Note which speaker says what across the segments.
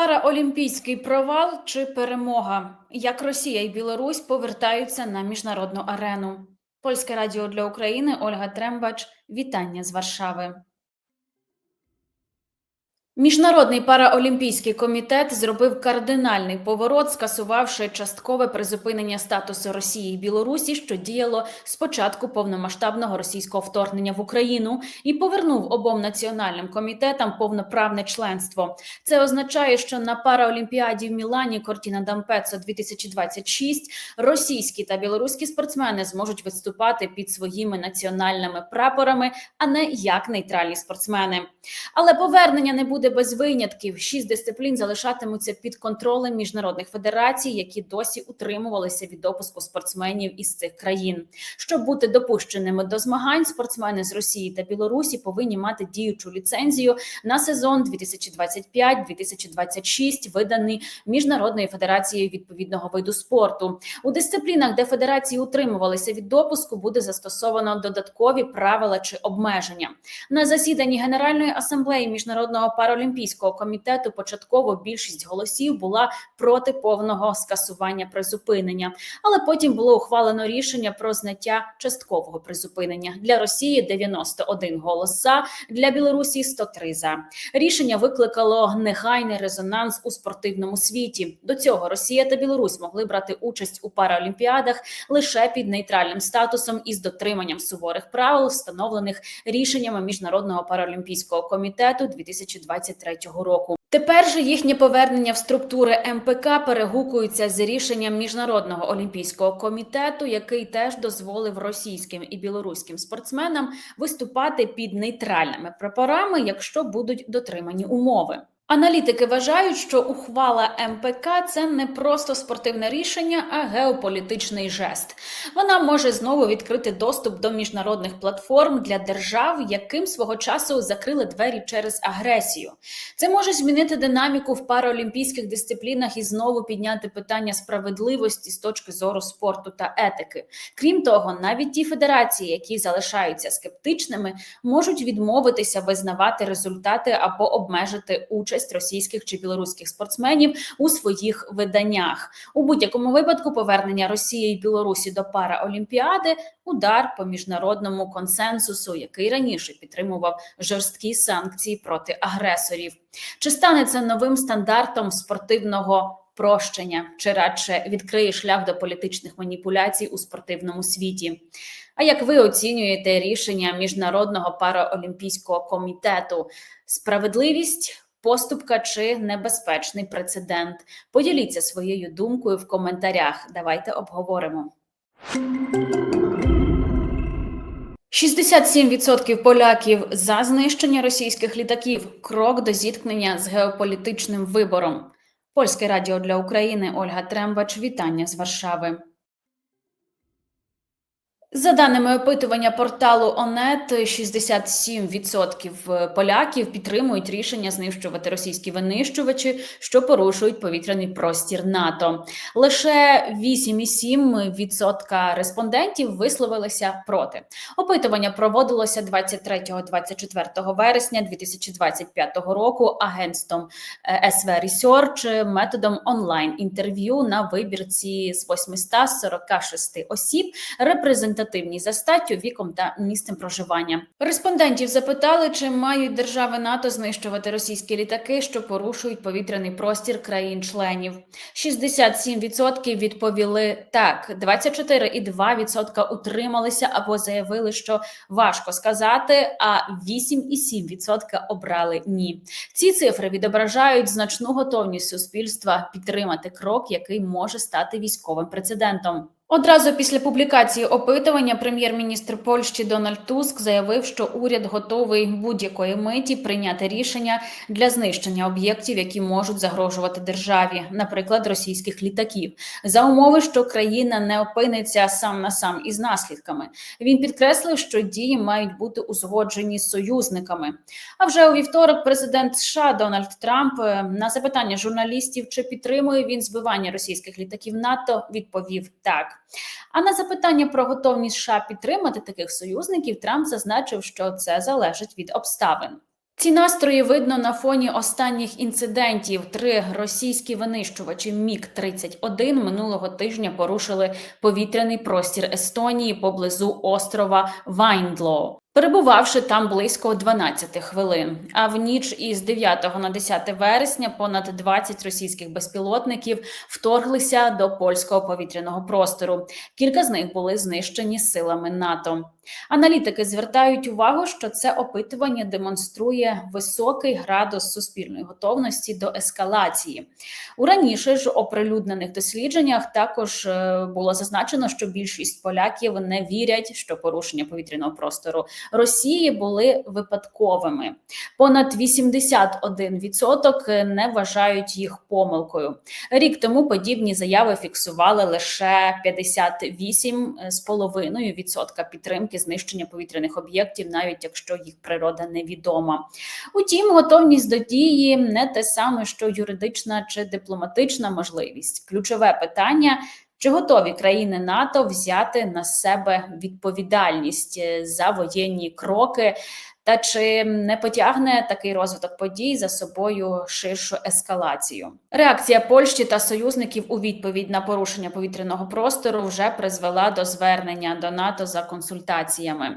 Speaker 1: Параолімпійський провал чи перемога? Як Росія і Білорусь повертаються на міжнародну арену? Польське радіо для України Ольга Трембач. Вітання з Варшави. Міжнародний параолімпійський комітет зробив кардинальний поворот, скасувавши часткове призупинення статусу Росії і Білорусі, що діяло з початку повномасштабного російського вторгнення в Україну, і повернув обом національним комітетам повноправне членство. Це означає, що на параолімпіаді в Мілані Кортіна Дампецо 2026 російські та білоруські спортсмени зможуть виступати під своїми національними прапорами, а не як нейтральні спортсмени. Але повернення не буде без винятків. Шість дисциплін залишатимуться під контролем міжнародних федерацій, які досі утримувалися від допуску спортсменів із цих країн. Щоб бути допущеними до змагань, спортсмени з Росії та Білорусі повинні мати діючу ліцензію на сезон 2025-2026, виданий міжнародною федерацією відповідного виду спорту. У дисциплінах, де федерації утримувалися від допуску, буде застосовано додаткові правила чи обмеження. На засіданні Генеральної асамблеї міжнародного паралімпійського комітету початково більшість голосів була проти повного скасування призупинення, але потім було ухвалено рішення про зняття часткового призупинення для Росії 91 голос за, для Білорусі 103 за. Рішення викликало негайний резонанс у спортивному світі. До цього Росія та Білорусь могли брати участь у параолімпіадах лише під нейтральним статусом із дотриманням суворих правил, встановлених рішеннями міжнародного паралімпійського комітету 2023 року. Тепер же їхнє повернення в структури МПК перегукується з рішенням міжнародного олімпійського комітету, який теж дозволив російським і білоруським спортсменам виступати під нейтральними прапорами, якщо будуть дотримані умови. Аналітики вважають, що ухвала МПК це не просто спортивне рішення, а геополітичний жест. Вона може знову відкрити доступ до міжнародних платформ для держав, яким свого часу закрили двері через агресію. Це може змінити динаміку в параолімпійських дисциплінах і знову підняти питання справедливості з точки зору спорту та етики. Крім того, навіть ті федерації, які залишаються скептичними, можуть відмовитися визнавати результати або обмежити участь російських чи білоруських спортсменів у своїх виданнях. У будь-якому випадку повернення Росії і Білорусі до параолімпіади удар по міжнародному консенсусу, який раніше підтримував жорсткі санкції проти агресорів. Чи стане це новим стандартом спортивного? Прощення чи радше відкриє шлях до політичних маніпуляцій у спортивному світі. А як ви оцінюєте рішення міжнародного параолімпійського комітету? Справедливість, поступка чи небезпечний прецедент? Поділіться своєю думкою в коментарях. Давайте обговоримо. 67% поляків за знищення російських літаків. Крок до зіткнення з геополітичним вибором. Польське радіо для України Ольга Трембач. Вітання з Варшави. За даними опитування порталу ОНЕТ, 67% поляків підтримують рішення знищувати російські винищувачі, що порушують повітряний простір НАТО. Лише 8,7% респондентів висловилися проти. Опитування проводилося 23-24 вересня 2025 року агентством SV Research методом онлайн інтерв'ю на вибірці з 846 осіб репрезентативних репрезентативні за статтю, віком та місцем проживання. Респондентів запитали, чи мають держави НАТО знищувати російські літаки, що порушують повітряний простір країн-членів. 67% відповіли так, 24,2% утрималися або заявили, що важко сказати. А 8,7% обрали ні. Ці цифри відображають значну готовність суспільства підтримати крок, який може стати військовим прецедентом. Одразу після публікації опитування прем'єр-міністр Польщі Дональд Туск заявив, що уряд готовий будь-якої миті прийняти рішення для знищення об'єктів, які можуть загрожувати державі, наприклад, російських літаків, за умови, що країна не опиниться сам на сам із наслідками. Він підкреслив, що дії мають бути узгоджені з союзниками. А вже у вівторок президент США Дональд Трамп е, на запитання журналістів, чи підтримує він збивання російських літаків НАТО, відповів так. А на запитання про готовність США підтримати таких союзників Трамп зазначив, що це залежить від обставин. Ці настрої видно на фоні останніх інцидентів. Три російські винищувачі Міг 31 минулого тижня порушили повітряний простір Естонії поблизу острова Вайндлоу. Перебувавши там близько 12 хвилин. А в ніч із 9 на 10 вересня понад 20 російських безпілотників вторглися до польського повітряного простору. Кілька з них були знищені силами НАТО. Аналітики звертають увагу, що це опитування демонструє високий градус суспільної готовності до ескалації. У раніше ж оприлюднених дослідженнях також е, було зазначено, що більшість поляків не вірять, що порушення повітряного простору Росії були випадковими. Понад 81% не вважають їх помилкою. Рік тому подібні заяви фіксували лише 58,5% підтримки знищення повітряних об'єктів, навіть якщо їх природа невідома. Утім, готовність до дії не те саме, що юридична чи дипломатична можливість. Ключове питання. Чи готові країни НАТО взяти на себе відповідальність за воєнні кроки, та чи не потягне такий розвиток подій за собою ширшу ескалацію? Реакція Польщі та союзників у відповідь на порушення повітряного простору вже призвела до звернення до НАТО за консультаціями.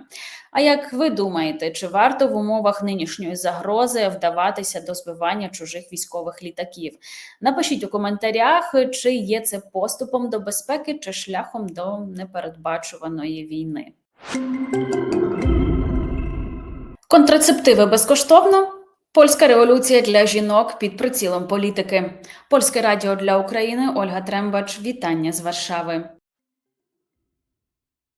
Speaker 1: А як ви думаєте, чи варто в умовах нинішньої загрози вдаватися до збивання чужих військових літаків? Напишіть у коментарях, чи є це поступом до безпеки, чи шляхом до непередбачуваної війни. Контрацептиви безкоштовно. Польська революція для жінок під прицілом політики. Польське радіо для України Ольга Трембач. Вітання з Варшави.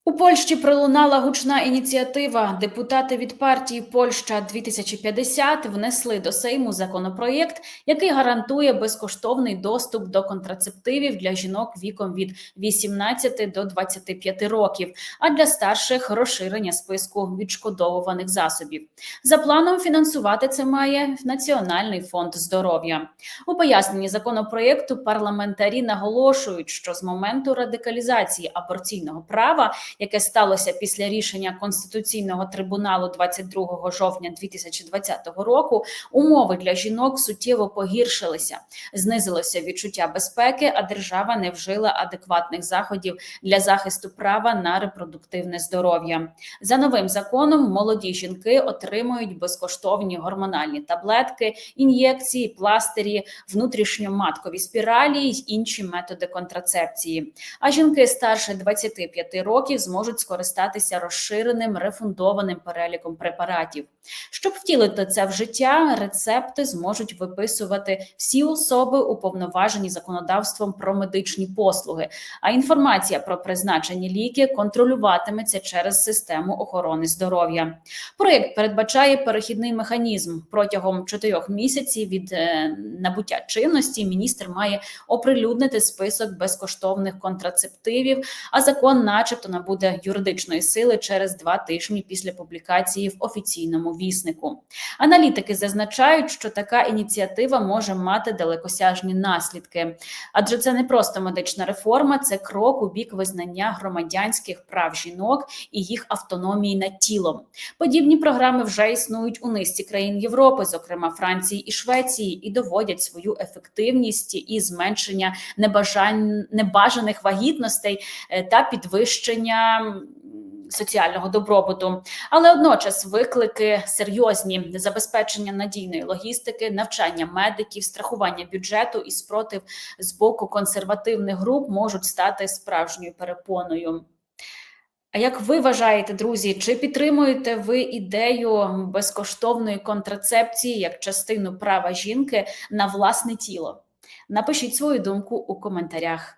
Speaker 1: У Польщі пролунала гучна ініціатива. Депутати від партії Польща 2050 внесли до Сейму законопроєкт, який гарантує безкоштовний доступ до контрацептивів для жінок віком від 18 до 25 років, а для старших розширення списку відшкодовуваних засобів. За планом фінансувати це має Національний фонд здоров'я. У поясненні законопроєкту парламентарі наголошують, що з моменту радикалізації аборційного права яке сталося після рішення Конституційного трибуналу 22 жовтня 2020 року, умови для жінок суттєво погіршилися, знизилося відчуття безпеки, а держава не вжила адекватних заходів для захисту права на репродуктивне здоров'я. За новим законом молоді жінки отримують безкоштовні гормональні таблетки, ін'єкції, пластирі, внутрішньоматкові спіралі й інші методи контрацепції. А жінки старше 25 років зможуть скористатися розширеним рефундованим переліком препаратів. Щоб втілити це в життя, рецепти зможуть виписувати всі особи, уповноважені законодавством про медичні послуги. А інформація про призначені ліки контролюватиметься через систему охорони здоров'я. Проєкт передбачає перехідний механізм протягом чотирьох місяців від е, набуття чинності. Міністр має оприлюднити список безкоштовних контрацептивів, а закон, начебто, набуде юридичної сили через два тижні після публікації в офіційному віснику. Аналітики зазначають, що така ініціатива може мати далекосяжні наслідки, адже це не просто медична реформа, це крок у бік визнання громадянських прав жінок і їх автономії над тілом. Подібні програми вже існують у низці країн Європи, зокрема Франції і Швеції, і доводять свою ефективність і зменшення небажань небажаних вагітностей е, та підвищення соціального добробуту, але одночас виклики серйозні забезпечення надійної логістики, навчання медиків, страхування бюджету і спротив з боку консервативних груп можуть стати справжньою перепоною. А як ви вважаєте, друзі, чи підтримуєте ви ідею безкоштовної контрацепції як частину права жінки на власне тіло? Напишіть свою думку у коментарях.